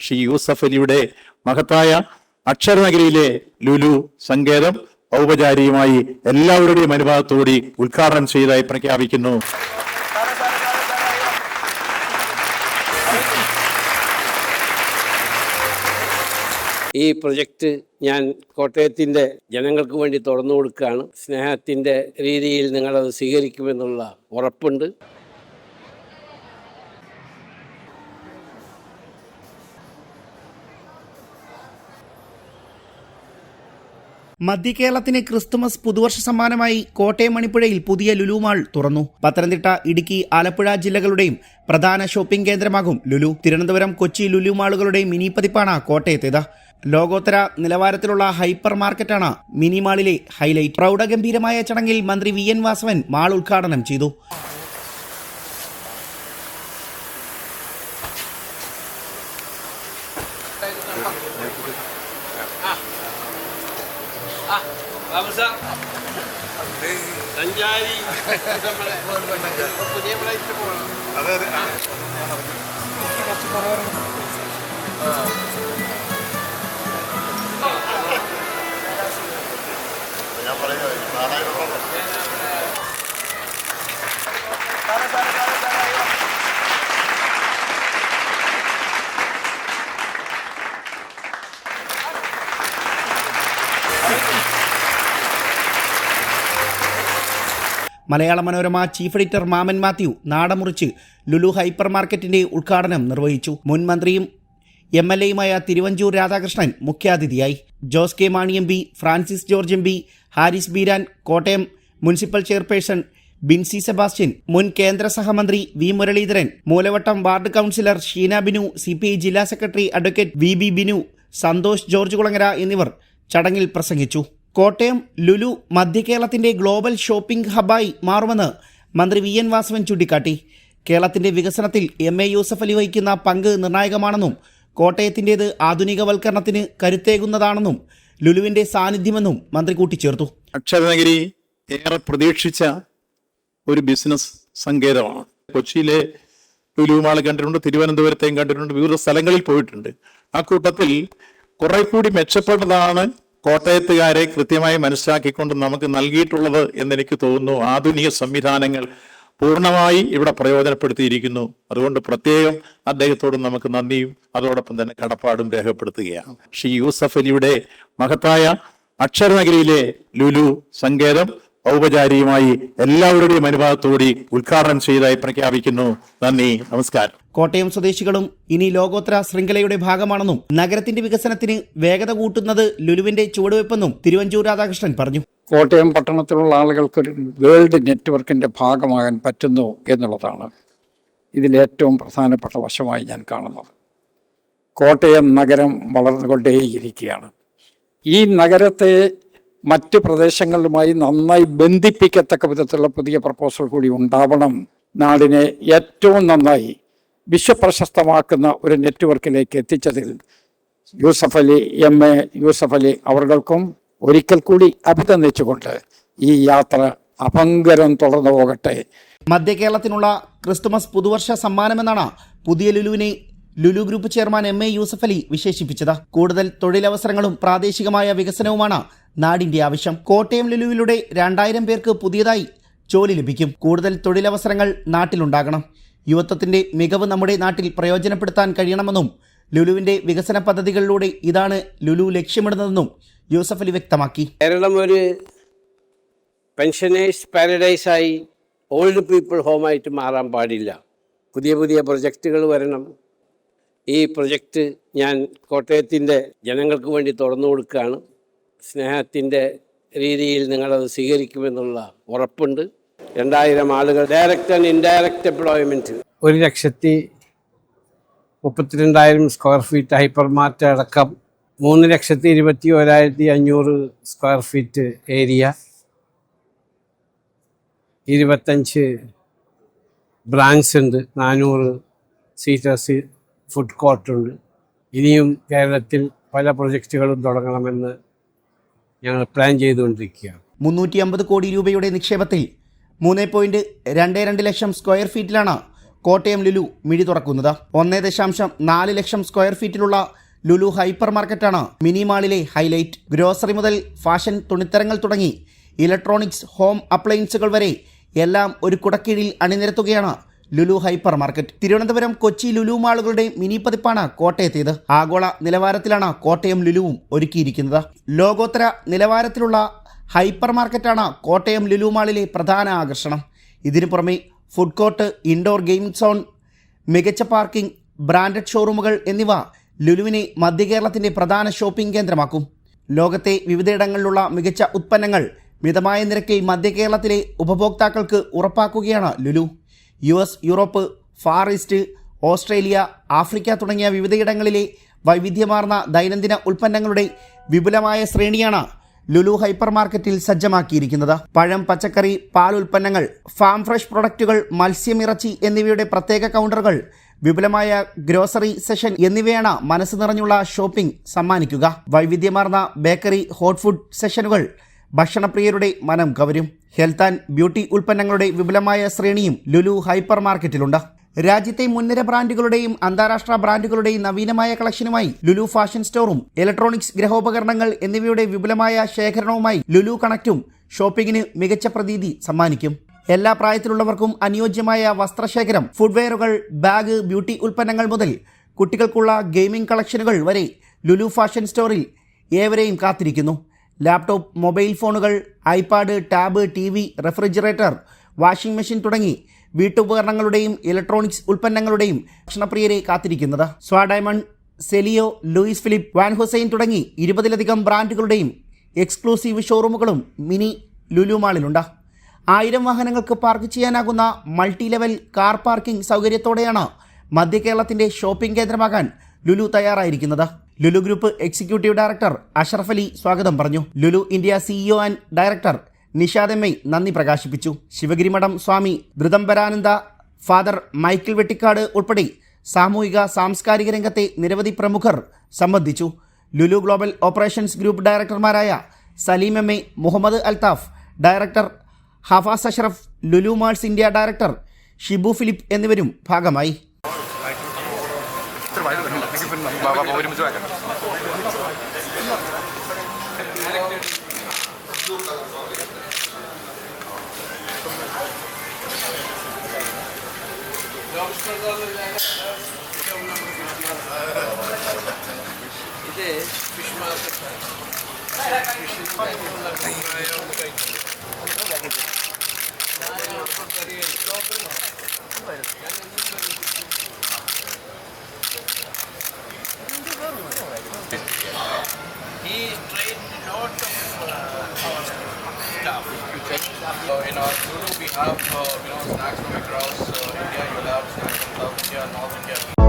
ശ്രീ യൂസഫ് അലിയുടെ മഹത്തായ അക്ഷരനഗരിയിലെ ലുലു സങ്കേതം ഔപചാരികമായി എല്ലാവരുടെയും അനുഭവത്തോടി ഉദ്ഘാടനം ചെയ്തതായി പ്രഖ്യാപിക്കുന്നു. ഈ പ്രൊജക്റ്റ് ഞാൻ കോട്ടയത്തിന്റെ ജനങ്ങൾക്ക് വേണ്ടി തുറന്നു കൊടുക്കുകയാണ്. സ്നേഹത്തിന്റെ രീതിയിൽ നിങ്ങളത് സ്വീകരിക്കുമെന്നുള്ള ഉറപ്പുണ്ട്. മധ്യകേരളത്തിന് ക്രിസ്തുമസ് പുതുവർഷ സമ്മാനമായി കോട്ടയം മണിപ്പുഴയിൽ പുതിയ ലുലു മാൾ തുറന്നു. പത്തനംതിട്ട ഇടുക്കി ആലപ്പുഴ ജില്ലകളുടെയും പ്രധാന ഷോപ്പിംഗ് കേന്ദ്രമാകും ലുലു. തിരുവനന്തപുരം കൊച്ചി ലുലു മാളുകളുടെയും മിനി പതിപ്പാണ് കോട്ടയത്തേത്. ലോകോത്തര നിലവാരത്തിലുള്ള ഹൈപ്പർ മാർക്കറ്റാണ് മിനിമാളിലെ ഹൈലൈറ്റ്. പ്രൗഢഗംഭീരമായ ചടങ്ങിൽ മന്ത്രി വി എൻ വാസവൻ മാൾ ഉദ്ഘാടനം ചെയ്തു. സഞ്ചാരി. പുതിയ ഫ്ലൈറ്റ് പോകണം മലയാള മനോരമ ചീഫ് എഡിറ്റർ മാമൻ മാത്യു നാടമുറിച്ച് ലുലു ഹൈപ്പർ മാർക്കറ്റിന്റെ ഉദ്ഘാടനം നിർവഹിച്ചു. മുൻ മന്ത്രിയും എം എൽ എയുമായ തിരുവഞ്ചൂർ രാധാകൃഷ്ണൻ മുഖ്യാതിഥിയായി. Jose K Mani M P Francis George M P Haris Beeran Kottayam municipal chairperson Binsy Sebastian മുൻ കേന്ദ്ര സഹമന്ത്രി V Muraleedharan Moolavattam ward councillor Sheena Binu C P I ജില്ലാ secretary advocate V B Binu Santhosh George Kulangara എന്നിവർ ചടങ്ങിൽ പ്രസംഗിച്ചു. കോട്ടയം ലുലു മധ്യകേരളത്തിന്റെ global shopping ഹബായി മാറുമെന്ന് മന്ത്രി വി എൻ വാസവൻ ചൂണ്ടിക്കാട്ടി. കേരളത്തിന്റെ വികസനത്തിൽ എം എ യൂസഫ് അലി വഹിക്കുന്ന പങ്ക് നിർണായകമാണെന്നും കോട്ടയത്തിന്റേത് ആധുനികവൽക്കരണത്തിന് കരുത്തേകുന്നതാണെന്നും ലുലുവിന്റെ സാന്നിധ്യമെന്നും മന്ത്രി കൂട്ടിച്ചേർത്തു. അക്ഷരനഗരി ഏറെ പ്രതീക്ഷിച്ച ഒരു ബിസിനസ് സങ്കേതമാണ്. കൊച്ചിയിലെ ലുലുമാൾ കണ്ടിട്ടുണ്ട് തിരുവനന്തപുരത്തെയും കണ്ടിട്ടുണ്ട് വിവിധ സ്ഥലങ്ങളിൽ പോയിട്ടുണ്ട്. ആ കൂട്ടത്തിൽ കുറെ കൂടി മെച്ചപ്പെട്ടതാണ് കോട്ടയത്തുകാരെ കൃത്യമായി മനസ്സിലാക്കിക്കൊണ്ട് നമുക്ക് നൽകിയിട്ടുള്ളത് എന്നെനിക്ക് തോന്നുന്നു. ആധുനിക സംവിധാനങ്ങൾ പൂർണമായി ഇവിടെ പ്രയോജനപ്പെടുത്തിയിരിക്കുന്നു. അതുകൊണ്ട് പ്രത്യേകം അദ്ദേഹത്തോട് നമുക്ക് നന്ദിയും അതോടൊപ്പം തന്നെ കടപ്പാടും രേഖപ്പെടുത്തുകയാണ്. ശ്രീ യൂസഫ് അലിയുടെ മഹത്തായ അക്ഷരനഗരിയിലെ ലുലു സങ്കേതം ഔപചാരികമായി എല്ലാവരുടെയും അനുഭവത്തോടി ഉദ്ഘാടനം ചെയ്തതായി പ്രഖ്യാപിക്കുന്നു. നന്ദി. നമസ്കാരം. കോട്ടയം സ്വദേശികളും ഇനി ലോകോത്തര ശൃംഖലയുടെ ഭാഗമാണെന്നും നഗരത്തിന്റെ വികസനത്തിന് വേഗത കൂട്ടുന്നത് ലുലുവിന്റെ ചുവടുവെപ്പെന്നും തിരുവഞ്ചൂർ രാധാകൃഷ്ണൻ പറഞ്ഞു. കോട്ടയം പട്ടണത്തിലുള്ള ആളുകൾക്ക് ഒരു വേൾഡ് നെറ്റ്വർക്കിന്റെ ഭാഗമാകാൻ പറ്റുന്നു എന്നുള്ളതാണ് ഇതിലേറ്റവും പ്രധാനപ്പെട്ട വശമായി ഞാൻ കാണുന്നത്. കോട്ടയം നഗരം വളർന്നുകൊണ്ടേയിരിക്കുകയാണ്. ഈ നഗരത്തെ മറ്റ് പ്രദേശങ്ങളുമായി നന്നായി ബന്ധിപ്പിക്കത്തക്ക വിധത്തിലുള്ള പുതിയ പ്രപ്പോസൽ കൂടി ഉണ്ടാവണം. നാടിനെ ഏറ്റവും നന്നായി വിശ്വപ്രശസ്തമാക്കുന്ന ഒരു നെറ്റ്വർക്കിലേക്ക് എത്തിച്ചതിൽ യൂസഫ് അലി എം. എ. യൂസഫ് അലി അവർക്കും ഒരിക്കൽ കൂടി അഭിനന്ദിച്ചുകൊണ്ട് ഈ യാത്ര അപങ്കരം തുടർന്നു പോകട്ടെ. മധ്യ കേരളത്തിനുള്ള ക്രിസ്തുമസ് പുതുവർഷ സമ്മാനമെന്നാണ് പുതിയ ലുലുവിനെ Lulu group chairman M A Yusuff Ali വിശേഷിപ്പിച്ചത്. കൂടുതൽ തൊഴിലവസരങ്ങളും പ്രാദേശികമായ വികസനവുമാണ് നാടിന്റെ ആവശ്യം. കോട്ടയം ലുലുവിലൂടെ രണ്ടായിരം പേർക്ക് പുതിയതായി ജോലി ലഭിക്കും. കൂടുതൽ തൊഴിലവസരങ്ങൾ നാട്ടിലുണ്ടാകണം. യുവത്വത്തിന്റെ മികവ് നമ്മുടെ നാട്ടിൽ പ്രയോജനപ്പെടുത്താൻ കഴിയണമെന്നും ലുലുവിന്റെ വികസന പദ്ധതികളിലൂടെ ഇതാണ് ലുലു ലക്ഷ്യമിടുന്നതെന്നും യൂസഫ് അലി വ്യക്തമാക്കി. കേരളം ഒരു പെൻഷനേഴ്സ് പാരഡൈസായി ഓൾഡ് പീപ്പിൾ ഹോമായിട്ട് മാറാൻ പാടില്ല. പുതിയ പുതിയ പ്രൊജക്റ്റുകൾ വരണം. ഈ പ്രൊജക്റ്റ് ഞാൻ കോട്ടയത്തിന്റെ ജനങ്ങൾക്ക് വേണ്ടി തുറന്നു കൊടുക്കുകയാണ്. സ്നേഹത്തിന്റെ രീതിയിൽ നിങ്ങളത് സ്വീകരിക്കുമെന്നുള്ള ഉറപ്പുണ്ട്. രണ്ടായിരം ആളുകൾ ഡയറക്റ്റ് ആൻഡ് ഇൻഡയറക്റ്റ് എംപ്ലോയ്മെന്റ് ഒരു ലക്ഷത്തി മുപ്പത്തിരണ്ടായിരം സ്ക്വയർ ഫീറ്റ് ഹൈപ്പർ മാർട്ട് അടക്കം മൂന്ന് ലക്ഷത്തി ഇരുപത്തി ഒരായിരത്തി അഞ്ഞൂറ് സ്ക്വയർ ഫീറ്റ് ഏരിയ ഇരുപത്തഞ്ച് ബ്രാഞ്ച് ഉണ്ട്. നാനൂറ് സീറ്റേഴ്സ് ഫുഡ് കോർട്ടുണ്ട് ഇനിയും കേരളത്തിൽ പല പ്രൊജക്റ്റുകളും തുടങ്ങണമെന്ന് ഞങ്ങൾ പ്ലാൻ ചെയ്തുകൊണ്ടിരിക്കുകയാണ്. മുന്നൂറ്റി അമ്പത് കോടി രൂപയുടെ നിക്ഷേപത്തിൽ മൂന്ന് പോയിന്റ് രണ്ട് രണ്ട് ലക്ഷം സ്ക്വയർ ഫീറ്റിലാണ് കോട്ടയം ലുലു മിഴി തുറക്കുന്നത്. ഒന്നേ ദശാംശം നാല് ലക്ഷം സ്ക്വയർ ഫീറ്റിലുള്ള ലുലു ഹൈപ്പർ മാർക്കറ്റാണ് മിനിമാളിലെ ഹൈലൈറ്റ്. ഗ്രോസറി മുതൽ ഫാഷൻ തുണിത്തരങ്ങൾ തുടങ്ങി ഇലക്ട്രോണിക്സ് ഹോം അപ്ലയൻസുകൾ വരെ എല്ലാം ഒരു കുടക്കീഴിൽ അണിനിരത്തുകയാണ് ലുലു ഹൈപ്പർ മാർക്കറ്റ് തിരുവനന്തപുരം കൊച്ചി ലുലു മാളുകളുടെ മിനി പതിപ്പാണ് കോട്ടയത്തേത് ആഗോള നിലവാരത്തിലാണ് കോട്ടയം ലുലുവും ഒരുക്കിയിരിക്കുന്നത്. ലോകോത്തര നിലവാരത്തിലുള്ള ഹൈപ്പർ മാർക്കറ്റാണ് കോട്ടയം ലുലു മാളിലെ പ്രധാന ആകർഷണം. ഇതിനു പുറമെ food court indoor game zone മികച്ച പാർക്കിംഗ് ബ്രാൻഡഡ് ഷോറൂമുകൾ എന്നിവ ലുലുവിനെ മധ്യ കേരളത്തിന്റെ പ്രധാന ഷോപ്പിംഗ് കേന്ദ്രമാക്കും. ലോകത്തെ വിവിധയിടങ്ങളിലുള്ള മികച്ച ഉത്പന്നങ്ങൾ മിതമായ നിരക്കിൽ മധ്യ കേരളത്തിലെ ഉപഭോക്താക്കൾക്ക് ഉറപ്പാക്കുകയാണ് Lulu. U S Europe Far East Australia Africa തുടങ്ങിയ വിവിധയിടങ്ങളിലെ വൈവിധ്യമാർന്ന ദൈനംദിന ഉൽപ്പന്നങ്ങളുടെ വിപുലമായ ശ്രേണിയാണ് ലുലു ഹൈപ്പർ മാർക്കറ്റിൽ സജ്ജമാക്കിയിരിക്കുന്നത്. പഴം പച്ചക്കറി പാൽ ഉൽപ്പന്നങ്ങൾ ഫാം ഫ്രഷ് പ്രൊഡക്റ്റുകൾ മത്സ്യം ഇറച്ചി എന്നിവയുടെ പ്രത്യേക കൗണ്ടറുകൾ വിപുലമായ ഗ്രോസറി സെഷൻ എന്നിവയാണ് മനസ്സ് നിറഞ്ഞുള്ള ഷോപ്പിംഗ് സമ്മാനിക്കുക. വൈവിധ്യമാർന്ന ബേക്കറി ഹോട്ട് ഫുഡ് സെഷനുകൾ ഭക്ഷണപ്രിയരുടെ മനം കവരും. ഹെൽത്ത് ആൻഡ് ബ്യൂട്ടി ഉൽപ്പന്നങ്ങളുടെ വിപുലമായ ശ്രേണിയും ലുലു ഹൈപ്പർ മാർക്കറ്റിലുണ്ട്. രാജ്യത്തെ മുൻനിര ബ്രാൻഡുകളുടെയും അന്താരാഷ്ട്ര ബ്രാൻഡുകളുടെയും നവീനമായ കളക്ഷനുമായി ലുലു ഫാഷൻ സ്റ്റോറും ഇലക്ട്രോണിക്സ് ഗ്രഹോപകരണങ്ങൾ എന്നിവയുടെ വിപുലമായ ശേഖരണവുമായി ലുലു കണക്റ്റും ഷോപ്പിംഗിന് മികച്ച പ്രതീതി സമ്മാനിക്കും. എല്ലാ പ്രായത്തിലുള്ളവർക്കും അനുയോജ്യമായ വസ്ത്രശേഖരം ഫുഡ്വെയറുകൾ ബാഗ് ബ്യൂട്ടി ഉൽപ്പന്നങ്ങൾ മുതൽ കുട്ടികൾക്കുള്ള ഗെയിമിംഗ് കളക്ഷനുകൾ വരെ ലുലു ഫാഷൻ സ്റ്റോറിൽ ഏവരെയും കാത്തിരിക്കുന്നു. ലാപ്ടോപ്പ് മൊബൈൽ ഫോണുകൾ iPad tab T V refrigerator washing machine തുടങ്ങി വീട്ടുപകരണങ്ങളുടെയും ഇലക്ട്രോണിക്സ് ഉൽപ്പന്നങ്ങളുടെയും ഭക്ഷണപ്രിയരെ കാത്തിരിക്കുന്നത്. സ്വാ diamond Celio Louis Philippe Van Heusen തുടങ്ങി ഇരുപതിലധികം ബ്രാൻഡുകളുടെയും എക്സ്ക്ലൂസീവ് ഷോറൂമുകളും മിനി ലുലു മാളിലുണ്ട് ആയിരം വാഹനങ്ങൾക്ക് പാർക്ക് ചെയ്യാനാകുന്ന മൾട്ടി ലെവൽ കാർ പാർക്കിംഗ് സൗകര്യത്തോടെയാണ് മധ്യ കേരളത്തിന്റെ ഷോപ്പിംഗ് കേന്ദ്രമാകാൻ Lulu തയ്യാറായിരിക്കുന്നത്. Lulu group executive director Ashraf Ali സ്വാഗതം പറഞ്ഞു. Lulu India CEO and director Nishad M നന്ദി പ്രകാശിപ്പിച്ചു. ശിവഗിരി മഠം സ്വാമി ധൃതംബരാനന്ദ ഫാദർ മൈക്കിൾ വെട്ടിക്കാട് ഉൾപ്പെടെ സാമൂഹിക സാംസ്കാരിക രംഗത്തെ നിരവധി പ്രമുഖർ സംബന്ധിച്ചു. Lulu global operations group ഡയറക്ടർമാരായ Saleem M A Muhammad Althaf director Hafas Ashraf Lulu malls India director Shibu Philip എന്നിവരും ഭാഗമായി. ഒരുമിച്ച് വായിക്കാം He trained a lot of uh, staff. So in our Lulu we have uh, you know snacks from across uh, India. You snacks from South India, North India.